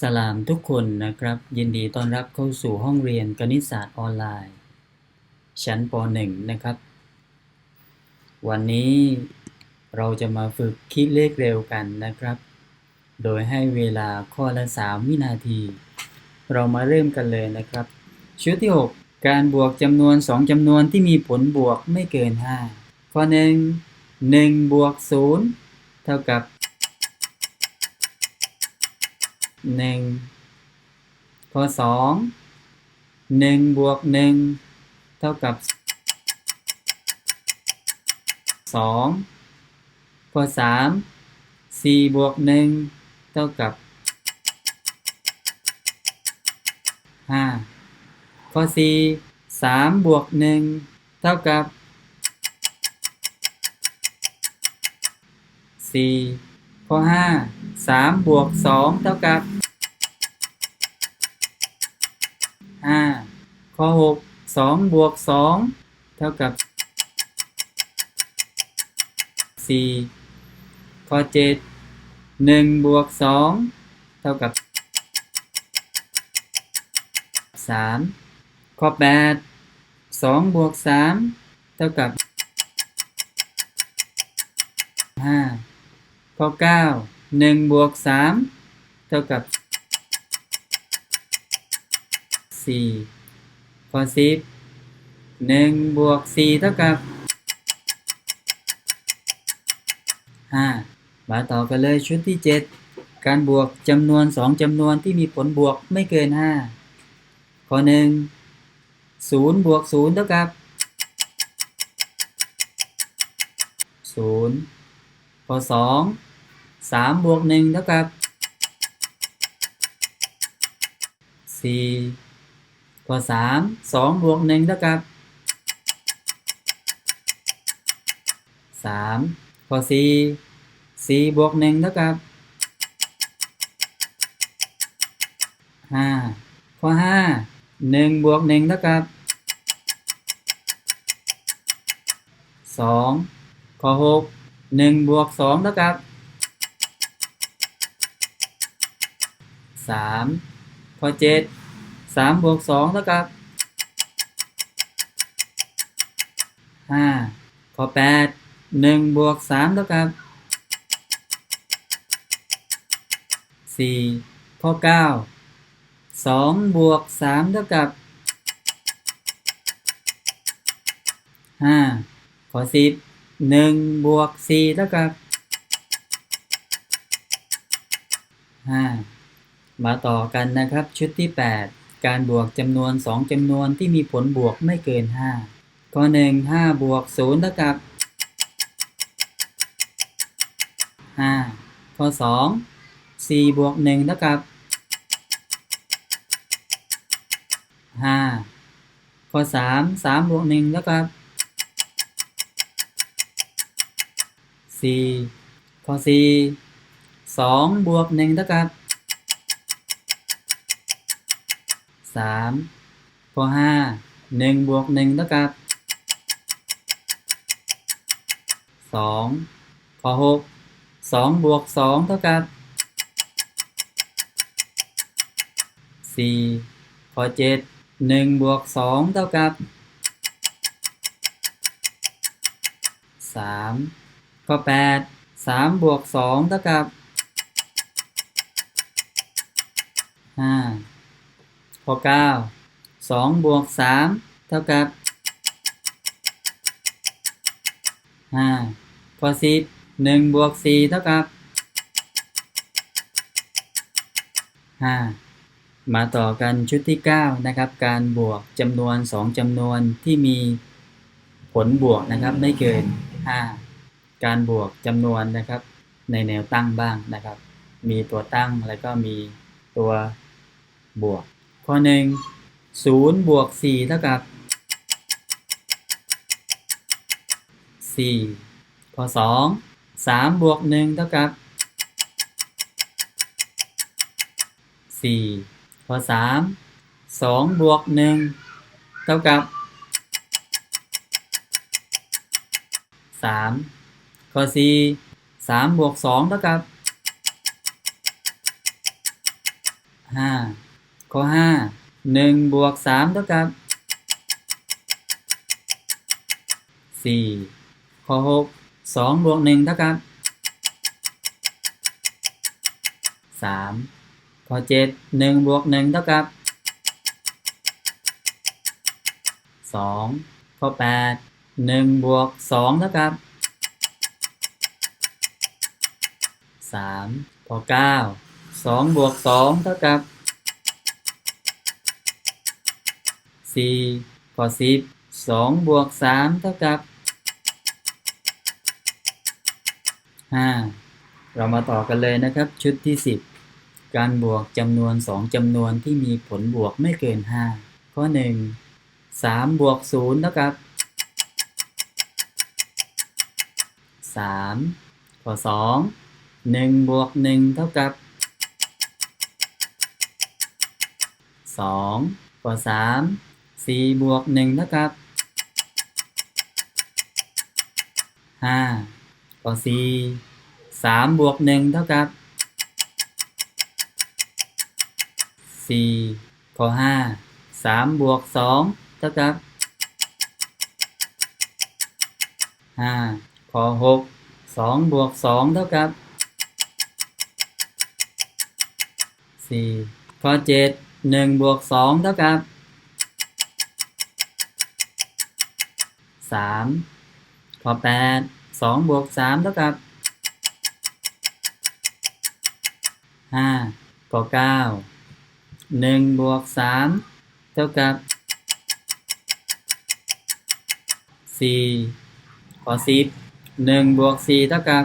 สลามทุกคนนะครับ ยินดีต้อนรับเข้าสู่ห้องเรียนคณิตศาสตร์ออนไลน์ ชั้นป .1 นะครับ วันนี้เราจะมาฝึกคิดเลขเร็วกันนะครับ โดยให้เวลาข้อละ 3 วินาที เรามาเริ่มกันเลยนะครับ ชุดที่ 6 การบวกจำนวน 2จำนวนที่มีผลบวกไม่เกิน 5 ข้อ 1 1บวก0เท่ากับ หนึ่งข้อสองหนึ่งบวกหนึ่งเท่ากับสองข้อสามสี่บวกหนึ่งเท่ากับห้าข้อสี่สามบวกหนึ่งเท่ากับสี่ข้อห้า สามบวกสองเท่ากับห้าข้อหกสองบวกสองเท่ากับสี่ข้อเจ็ดหนึ่งบวกสองเท่ากับสามข้อแปดสองบวกสามเท่ากับห้าข้อเก้า หนึ่งบวกสามเท่ากับสี่ข้อสิบหนึ่งบวกสี่เท่ากับห้ามาต่อกันเลยชุดที่เจ็ดการบวกจำนวนสองจำนวนที่มีผลบวกไม่เกินห้าข้อหนึ่งศูนย์บวกศูนย์เท่ากับศูนย์ข้อสอง สามบวกหนึ่งเท่ากับสี่ข้อสามสองบวกหนึ่งเท่ากับสามข้อสี่สี่บวกหนึ่งเท่ากับห้าข้อห้าหนึ่งบวกหนึ่งเท่ากับสองข้อหกหนึ่งบวกสองเท่ากับ สามข้อเจ็ดสามบวกสองเท่ากับห้าข้อแปดหนึ่งบวกสามเท่ากับสี่ข้อเก้าสองบวกสามเท่ากับห้าข้อสิบหนึ่งบวกสี่เท่ากับห้า มาต่อกันนะครับชุดที่ 8 การบวกจำนวน 2จำนวนที่มีผลบวกไม่เกิน 5 ข้อ 1 5 บวก0เท่ากับ 5 ข้อ 2 4 บวก1เท่ากับ 5 ข้อ 3 3 บวก1เท่ากับ 4 ข้อ 4 2 บวก1เท่ากับ สามข้อห้าหนึ่งบวกหนึ่งเท่ากับสองข้อหกสองบวกสองเท่ากับสี่ข้อเจ็ดหนึ่งบวกสองเท่ากับสามข้อแปดสามบวกสองเท่ากับห้า ข้อ9 2บวก3เท่ากับ5ข้อ10 1บวก4เท่ากับ5มาต่อกันชุดที่ 9 นะครับ การบวกจำนวน 2จำนวนที่มีผลบวกนะครับไม่เกิน 5 การบวกจำนวนนะครับ ในแนวตั้งบ้างนะครับ มีตัวตั้งแล้วก็มีตัวบวก ข้อหนึ่งศูนย์บวกสี่เท่ากับสี่ข้อสองสามบวกหนึ่งเท่ากับสี่ข้อสามสองบวกหนึ่งเท่ากับสามข้อสี่สามบวกสองเท่ากับห้า ข้อห้าหนึ่งบวกสามเท่ากับสี่ข้อหกสองบวกหนึ่งเท่ากับสามข้อเจ็ดหนึ่งบวกหนึ่งเท่ากับสองข้อแปดหนึ่งบวกสองเท่ากับสามข้อเก้าสองบวกสองเท่ากับ สี่ข้อสิบสองบวกสามเท่ากับห้าเรามาต่อกันเลยนะครับชุดที่สิบการบวกจำนวนสองจำนวนที่มีผลบวกไม่เกินห้าข้อหนึ่งสามบวกศูนย์เท่ากับสามข้อสองหนึ่งบวกหนึ่งเท่ากับสองข้อส สี่บวกหนึ่งเท่ากับห้าข้อสี่สามบวกหนึ่งเท่ากับสี่ข้อห้าสามบวกสองเท่ากับห้าข้อหกสองบวกสองเท่ากับสี่ข้อเจ็ดหนึ่งบวกสองเท่ากับ สามข้อแปดสองบวกสามเท่ากับห้าข้อเก้าหนึ่งบวกสามเท่ากับสี่ข้อสิบหนึ่งบวกสี่เท่ากับ